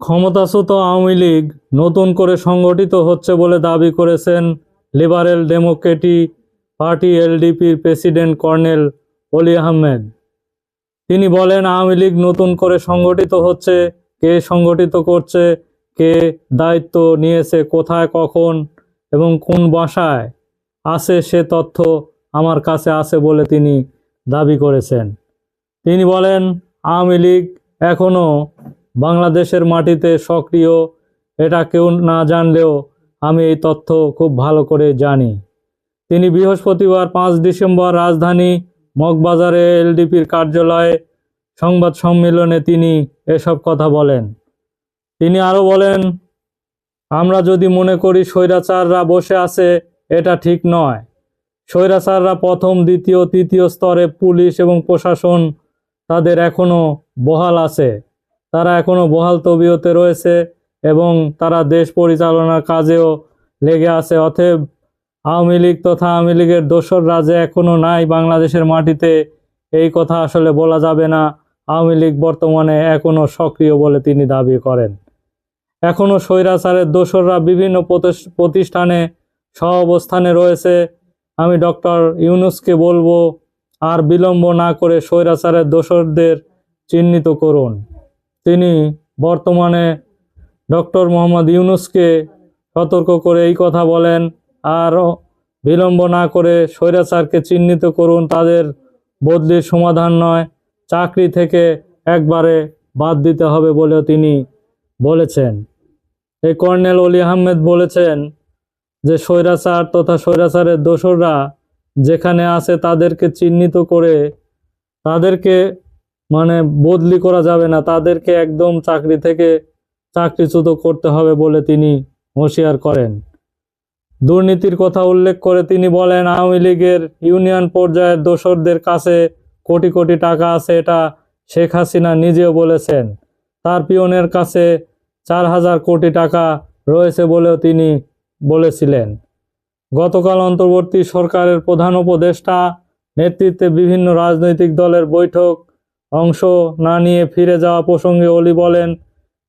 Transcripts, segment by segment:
ক্ষমতাচ্যুত আওয়ামী লীগ নতুন করে সংগঠিত হচ্ছে বলে দাবি করেছেন লিবারেল ডেমোক্রেটিক পার্টি এলডিপির প্রেসিডেন্ট কর্নেল অলি আহমেদ। তিনি বলেন, আওয়ামী লীগ নতুন করে সংগঠিত হচ্ছে, কে সংগঠিত করছে, কে দায়িত্ব নিয়েছে, কোথায়, কখন এবং কোন বাসায় আছে সে তথ্য আমার কাছে আছে বলে তিনি দাবি করেছেন। তিনি বলেন, আওয়ামী লীগ এখনও বাংলাদেশের মাটিতে সক্রিয়, এটা কেউ না জানলেও আমি এই তথ্য খুব ভালো করে জানি। তিনি বৃহস্পতিবার পাঁচ ডিসেম্বর রাজধানী মগবাজারে এলডিপির কার্যালয়ে সংবাদ সম্মেলনে তিনি এসব কথা বলেন। তিনি আরও বলেন, আমরা যদি মনে করি স্বৈরাচাররা বসে আছে, এটা ঠিক নয়। স্বৈরাচাররা প্রথম, দ্বিতীয়, তৃতীয় স্তরে পুলিশ এবং প্রশাসন তাদের এখনও বহাল আছে। তারা এখনও বহাল তবিয়তে রয়েছে এবং তারা দেশ পরিচালনার কাজেও লেগে আছে। অতএব আওয়ামী লীগ তথা আওয়ামী লীগের দোসর রাজে এখনও নাই বাংলাদেশের মাটিতে, এই কথা আসলে বলা যাবে না। আওয়ামী লীগ বর্তমানে এখনও সক্রিয় বলে তিনি দাবি করেন। এখনও স্বৈরাচারের দোসররা বিভিন্ন প্রতিষ্ঠানে সহ অবস্থানে রয়েছে। আমি ডক্টর ইউনুসকে বলব, আর বিলম্ব না করে স্বৈরাচারের দোসরদের চিহ্নিত করুন। তিনি বর্তমানে ডক্টর মোহাম্মদ ইউনুসকে সতর্ক করে এই কথা বলেন আর বিলম্ব না করে স্বৈরাচারকে চিহ্নিত করুন, তাদের বদলির সমাধান নয়, চাকরি থেকে একবারে বাদ দিতে হবে বলেও তিনি বলেছেন। এই কর্নেল অলি আহমেদ বলেছেন যে স্বৈরাচার তথা স্বৈরাচারের দোসররা যেখানে আছে তাদেরকে চিহ্নিত করে তাদেরকে মানে বদলি করা যাবে না। তাদেরকে একদম চাকরি থেকে চাকরিচ্যুত করতে হবে বলে তিনি হুঁশিয়ার করেন। দুর্নীতির কথা উল্লেখ করে তিনি বলেন, আওয়ামী লীগের ইউনিয়ন পর্যায়ের দোসরদের কাছে কোটি কোটি টাকা আছে, এটা শেখ হাসিনা নিজেও বলেছেন। তার পিয়নের কাছে চার হাজার কোটি টাকা রয়েছে বলেও তিনি বলেছিলেন। গতকাল অন্তর্বর্তী সরকারের প্রধান উপদেষ্টা নেতৃত্বে বিভিন্ন রাজনৈতিক দলের বৈঠক অংশ না নিয়ে ফিরে যাওয়া প্রসঙ্গে অলি বলেন,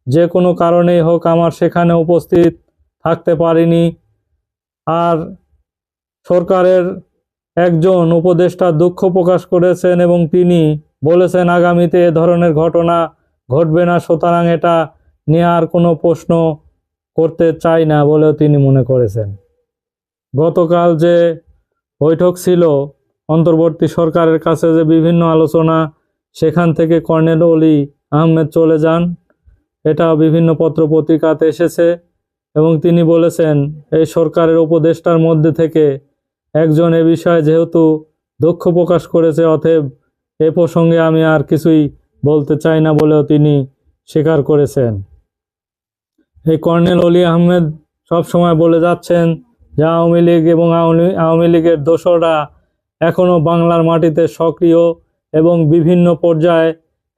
যে কোনো কারণেই হোক আমার সেখানে উপস্থিত থাকতে পারিনি। আর সরকারের একজন উপদেষ্টা দুঃখ প্রকাশ করেছেন এবং তিনি বলেছেন, আগামীতে এ ধরনের ঘটনা ঘটবে না, সুতরাং এটা নিয়ে আর কোনো প্রশ্ন করতে চাই না বলেও তিনি মনে করেছেন। গতকাল যে বৈঠক ছিল, অন্তর্বর্তী সরকারের কাছে যে বিভিন্ন আলোচনা সেখান থেকে কর্নেল অলি আহমেদ চলে যান। এটা বিভিন্ন পত্র পত্রিকাতে এসেছে এবং তিনি বলেছেন, এই সরকারের উপদেষ্টার মধ্যে থেকে একজন এ বিষয়ে যেহেতু দুঃখ প্রকাশ করেছে, অতএব এ প্রসঙ্গে আমি আর কিছুই বলতে চাই না বলেও তিনি স্বীকার করেছেন। এই কর্নেল অলি আহমেদ সব সময় বলে যাচ্ছেন যে, আওয়ামী লীগ এবং আওয়ামী আওয়ামী লীগের দোসররা এখনও বাংলার মাটিতে সক্রিয় এবং বিভিন্ন পর্যায়ে,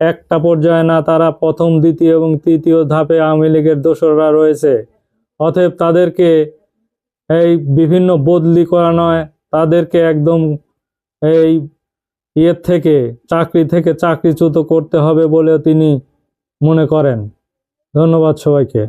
একটা পর্যায়ে না, তারা প্রথম, দ্বিতীয় এবং তৃতীয় ধাপে আওয়ামী লীগের দোসররা রয়েছে। অতএব তাদেরকে এই বিভিন্ন বদলি করা নয়, তাদেরকে একদম এই ইয়ের থেকে, চাকরি থেকে চাকরিচ্যুত করতে হবে বলেও তিনি মনে করেন। ধন্যবাদ সবাইকে।